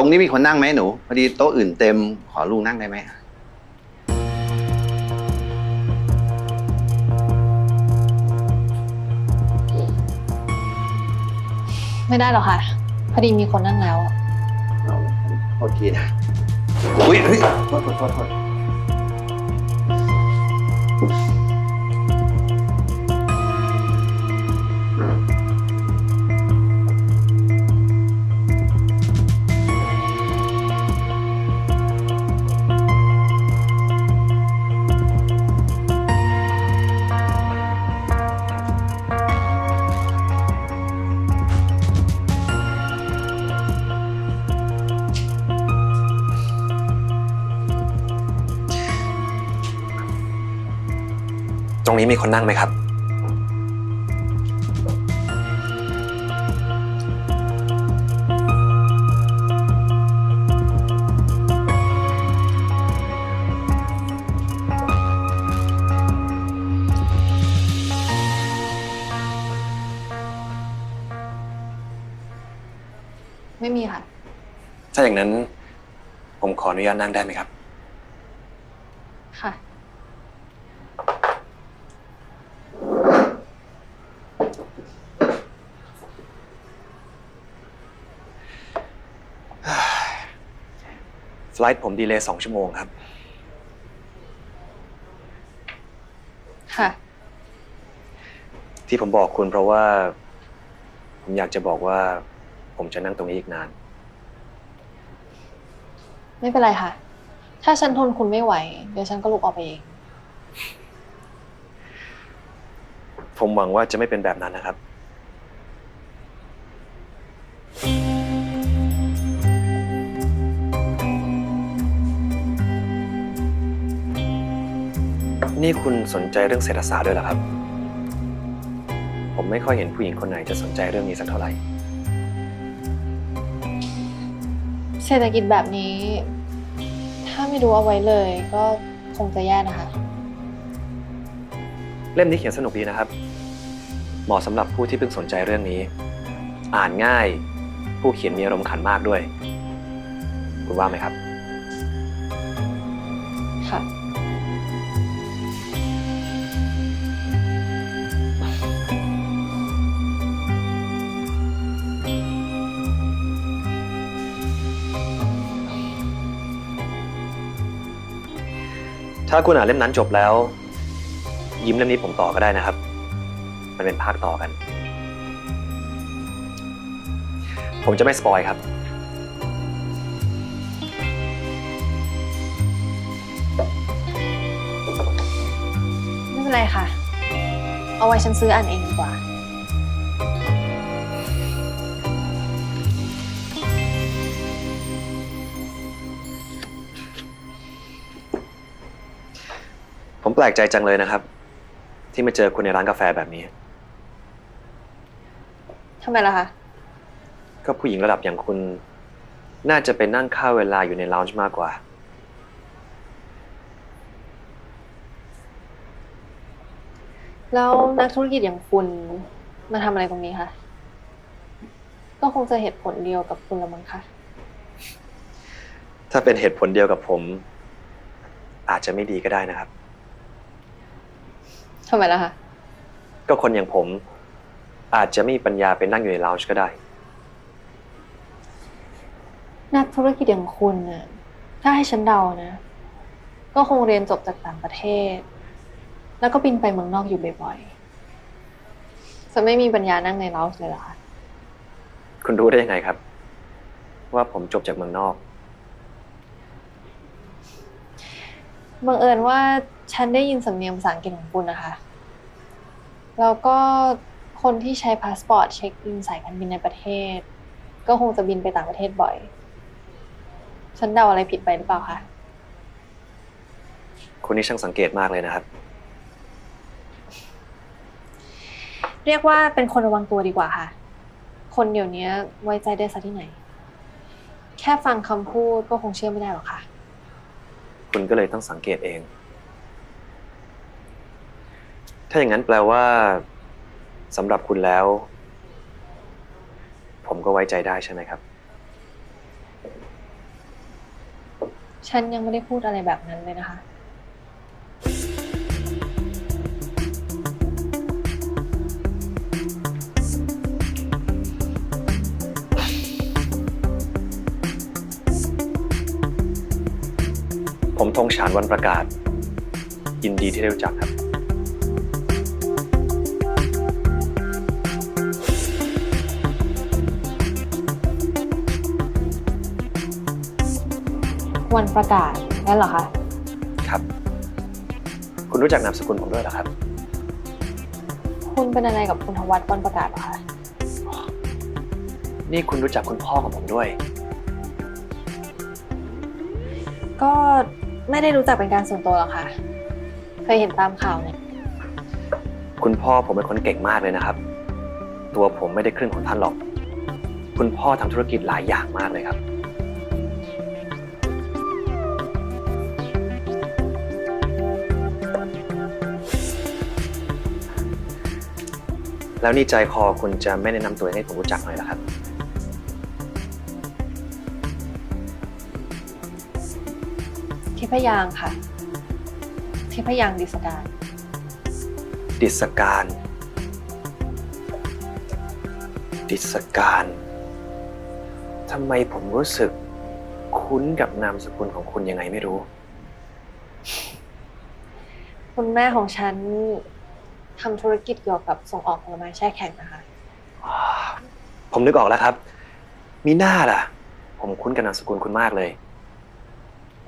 ตรงนี้มีคนนั่งไหมหนู พอดีโต๊ะอื่นเต็มขอลุงนั่งได้ไหมไม่ได้หรอกค่ะ พอดีมีคนนั่งแล้ว โอเคนะอุ้ยเฮ้ยโทษโทษโทษ นี้มีคนนั่งไหมครับ ไม่มีค่ะ ถ้าอย่างนั้นผมขออนุญาตนั่งได้ไหมครับ ค่ะ ไฟลท์ผมดีเลย์สองชั่วโมงครับ ค่ะ ที่ผมบอกคุณเพราะว่า ผมอยากจะบอกว่า ผมจะนั่งตรงนี้อีกนาน ไม่เป็นไรค่ะ ถ้าฉันทนคุณไม่ไหว เดี๋ยวฉันก็ลุกออกไปเอง ผมหวังว่าจะไม่เป็นแบบนั้นนะครับ นี่คุณสนใจเรื่องเศรษฐศาสตร์ด้วยเหรอครับ ผมไม่ค่อยเห็นผู้หญิงคนไหนจะสนใจเรื่องนี้สักเท่าไหร่ เศรษฐกิจแบบนี้ ถ้าไม่รู้เอาไว้เลย ก็คงจะแย่นะคะ เล่มนี้เขียนสนุกดีนะครับ เหมาะสำหรับผู้ที่เพิ่งสนใจเรื่องนี้ อ่านง่าย ผู้เขียนมีอารมณ์ขันมากด้วย คุณว่าไหมครับ ค่ะ ถ้าคุณอ่านเล่มนั้นจบแล้ว ยิ้มเล่มนี้ผมต่อก็ได้นะครับ มันเป็นภาคต่อกัน ผมจะไม่สปอยครับ ไม่เป็นไรค่ะ เอาไว้ฉันซื้ออ่านเองดีกว่า แปลกใจจังเลยนะครับ ที่มาเจอคุณในร้านกาแฟแบบนี้ ทำไมล่ะคะ ก็ผู้หญิงระดับอย่างคุณ น่าจะเป็นนั่งค่าเวลาอยู่ในลาวจ์มากกว่า แล้วนักธุรกิจอย่างคุณมาทำอะไรตรงนี้คะ ก็คงจะเหตุผลเดียวกับคุณละมั้งคะ ถ้าเป็นเหตุผลเดียวกับผม อาจจะไม่ดีก็ได้นะครับ ทำไมล่ะคะ ก็คนอย่างผม อาจจะไม่มีปัญญาไปนั่งอยู่ในลาวจ์ก็ได้ นักธุรกิจอย่างคุณน่ะถ้าให้ฉันเดานะ ก็คงเรียนจบจากต่างประเทศ แล้วก็บินไปเมืองนอกอยู่บ่อยๆจะไม่มีปัญญานั่งในเลาส์เลยเหรอคะคุณรู้ได้ยังไงครับ ว่าผมจบจากเมืองนอก บังเอิญว่าฉันได้ยินสำเนียงภาษาอังกฤษของคุณนะคะ แล้วก็คนที่ใช้พาสปอร์ตเช็คอินสายการบินในประเทศ ก็คงจะบินไปต่างประเทศบ่อย ฉันเดาอะไรผิดไปหรือเปล่าคะ คุณนี่ช่างสังเกตมากเลยนะครับ เรียกว่าเป็นคนระวังตัวดีกว่าค่ะ คนเดี๋ยวนี้ไว้ใจได้สักที่ไหน แค่ฟังคำพูดก็คงเชื่อไม่ได้หรอกค่ะ คุณก็เลยต้องสังเกตเอง ถ้าอย่างนั้นแปลว่าสำหรับคุณแล้ว ผมก็ไว้ใจได้ใช่ไหมครับ ฉันยังไม่ได้พูดอะไรแบบนั้นเลยนะคะ ผมธงฉานวันประกาศ ยินดีที่ได้รู้จักครับ วันประกาศนั่นเหรอคะ ครับ คุณรู้จักนามสกุลผมด้วยเหรอครับ คุณเป็นอะไรกับคุณทวัตวันประกาศเหรอคะ นี่คุณรู้จักคุณพ่อของผมด้วย ก็ไม่ได้รู้จักเป็นการส่วนตัวหรอกค่ะ เคยเห็นตามข่าวเนี่ย คุณพ่อผมเป็นคนเก่งมากเลยนะครับ ตัวผมไม่ได้ครึ่งของท่านหรอก คุณพ่อทำธุรกิจหลายอย่างมากเลยครับ แล้วนี่ใจคอคุณจะไม่แนะนำตัวให้ผมรู้จักหน่อยเหรอครับ ทิพยางค์ค่ะ ทิพยางค์ดิสการ ดิสการ ดิสการทำไมผมรู้สึกคุ้นกับนามสกุลของคุณยังไงไม่รู้ คุณแม่ของฉันทำธุรกิจเกี่ยวกับส่งออกผลไม้แช่แข็งนะคะอ่าผมนึกออกแล้วครับ มีหน้าล่ะ ผมคุ้นกับนามสกุลคุณมากเลย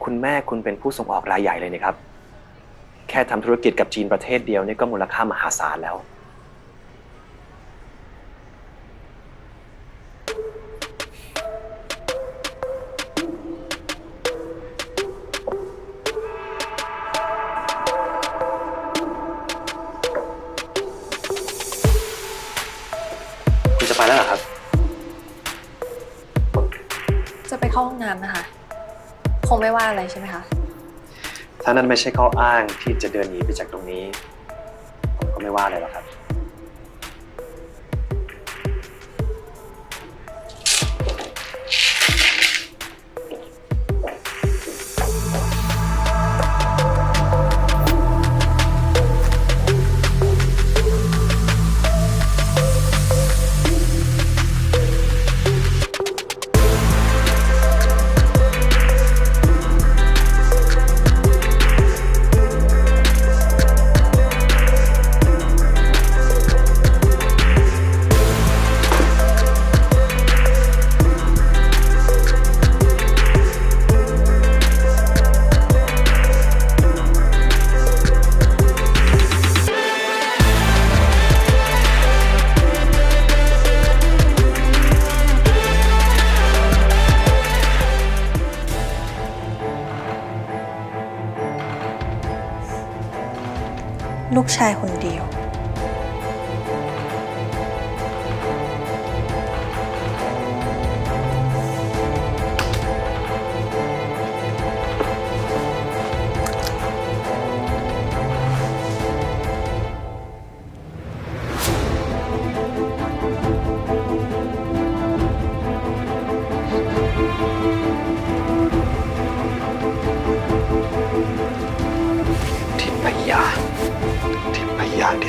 คุณแม่คุณเป็นผู้ส่งออกรายใหญ่เลยนี่ครับ แค่ทำธุรกิจกับจีนประเทศเดียวนี่ก็มูลค่ามหาศาลแล้ว คุณจะไปแล้วเหรอครับ จะไปเข้าห้องน้ำนะคะ คงไม่ว่าอะไรใช่ไหมคะ ถ้านั่นไม่ใช่ข้ออ้างที่จะเดินหนีไปจากตรงนี้ ผมก็ไม่ว่าอะไรหรอกครับ ลูกชายคนเดียว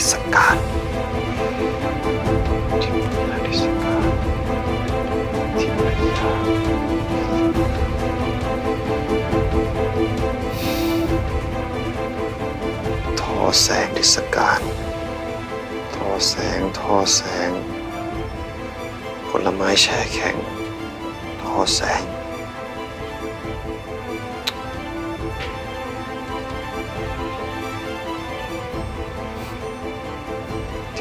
พยาดิสการทิพยาดิสการทิพยาทอแสงดิสการทอแสงทอแสง ผลไม้แช่แข็ง ทอแสง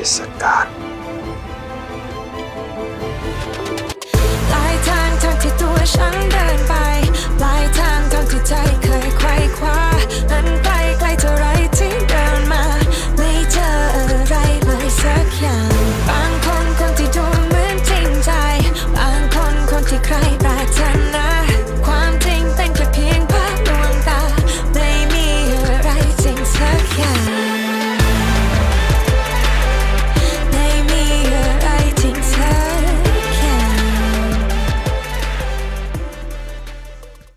ิจการปลายทางทางที่ตัวฉันเดินไปปลายทางทางที่ใจ